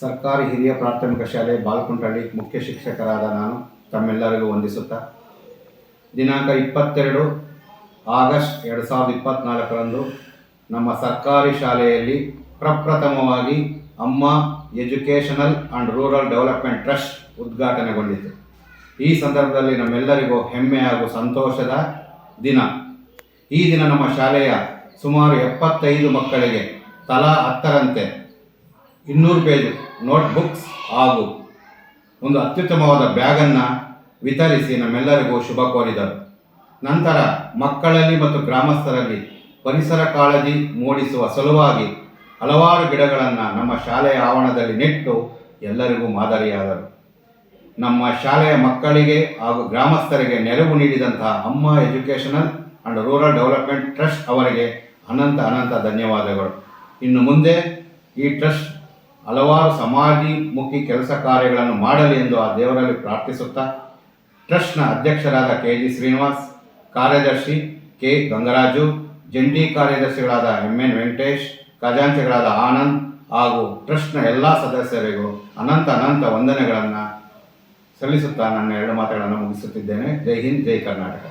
ಸರ್ಕಾರಿ ಹಿರಿಯ ಪ್ರಾಥಮಿಕ ಶಾಲೆ ಬಾಲ್ಕುಂಟಳ್ಳಿ ಮುಖ್ಯ ಶಿಕ್ಷಕರಾದ ನಾನು ತಮ್ಮೆಲ್ಲರಿಗೂ ವಂದಿಸುತ್ತಾ, ದಿನಾಂಕ ಇಪ್ಪತ್ತೆರಡು ಆಗಸ್ಟ್ ಎರಡು ಸಾವಿರದ ಇಪ್ಪತ್ತ್ನಾಲ್ಕರಂದು ನಮ್ಮ ಸರ್ಕಾರಿ ಶಾಲೆಯಲ್ಲಿ ಪ್ರಪ್ರಥಮವಾಗಿ Amma educational and rural development trust ಉದ್ಘಾಟನೆಗೊಂಡಿತು. ಈ ಸಂದರ್ಭದಲ್ಲಿ ನಮ್ಮೆಲ್ಲರಿಗೂ ಹೆಮ್ಮೆ ಹಾಗೂ ಸಂತೋಷದ ದಿನ. ಈ ದಿನ ನಮ್ಮ ಶಾಲೆಯ ಸುಮಾರು ಎಪ್ಪತ್ತೈದು ಮಕ್ಕಳಿಗೆ ತಲಾ ಹತ್ತರಂತೆ ಇನ್ನೂರು ಪೇಜ್ ನೋಟ್ಬುಕ್ಸ್ ಹಾಗೂ ಒಂದು ಅತ್ಯುತ್ತಮವಾದ ಬ್ಯಾಗನ್ನು ವಿತರಿಸಿ ನಮ್ಮೆಲ್ಲರಿಗೂ ಶುಭ ಕೋರಿದರು. ನಂತರ ಮಕ್ಕಳಲ್ಲಿ ಮತ್ತು ಗ್ರಾಮಸ್ಥರಲ್ಲಿ ಪರಿಸರ ಕಾಳಜಿ ಮೂಡಿಸುವ ಸಲುವಾಗಿ ಹಲವಾರು ಗಿಡಗಳನ್ನು ನಮ್ಮ ಶಾಲೆಯ ಆವರಣದಲ್ಲಿ ನೆಟ್ಟು ಎಲ್ಲರಿಗೂ ಮಾದರಿಯಾದರು. ನಮ್ಮ ಶಾಲೆಯ ಮಕ್ಕಳಿಗೆ ಹಾಗೂ ಗ್ರಾಮಸ್ಥರಿಗೆ ನೆರವು ನೀಡಿದಂತಹ Amma educational and rural development trust ಅವರಿಗೆ ಅನಂತ ಅನಂತ ಧನ್ಯವಾದಗಳು. ಇನ್ನು ಮುಂದೆ ಈ ಟ್ರಸ್ಟ್ ಹಲವಾರು ಸಮಾಜಿಮುಖಿ ಕೆಲಸ ಕಾರ್ಯಗಳನ್ನು ಮಾಡಲಿ ಎಂದು ಆ ದೇವರಲ್ಲಿ ಪ್ರಾರ್ಥಿಸುತ್ತಾ, ಟ್ರಸ್ಟ್ನ ಅಧ್ಯಕ್ಷರಾದ ಕೆ ಜಿ ಶ್ರೀನಿವಾಸ್, ಕಾರ್ಯದರ್ಶಿ ಕೆ. ಗಂಗರಾಜು ಜಂಟಿ ಕಾರ್ಯದರ್ಶಿಗಳಾದ ಎಂ ಎನ್ ವೆಂಕಟೇಶ್, ಖಜಾಂಚಿಗಳಾದ ಆನಂದ್ ಹಾಗೂ ಟ್ರಸ್ಟ್ನ ಎಲ್ಲ ಸದಸ್ಯರಿಗೂ ಅನಂತ ಅನಂತ ವಂದನೆಗಳನ್ನು ಸಲ್ಲಿಸುತ್ತಾ ನನ್ನ ಎರಡು ಮಾತುಗಳನ್ನು ಮುಗಿಸುತ್ತಿದ್ದೇನೆ. ಜೈ ಹಿಂದ್, ಜೈ ಕರ್ನಾಟಕ.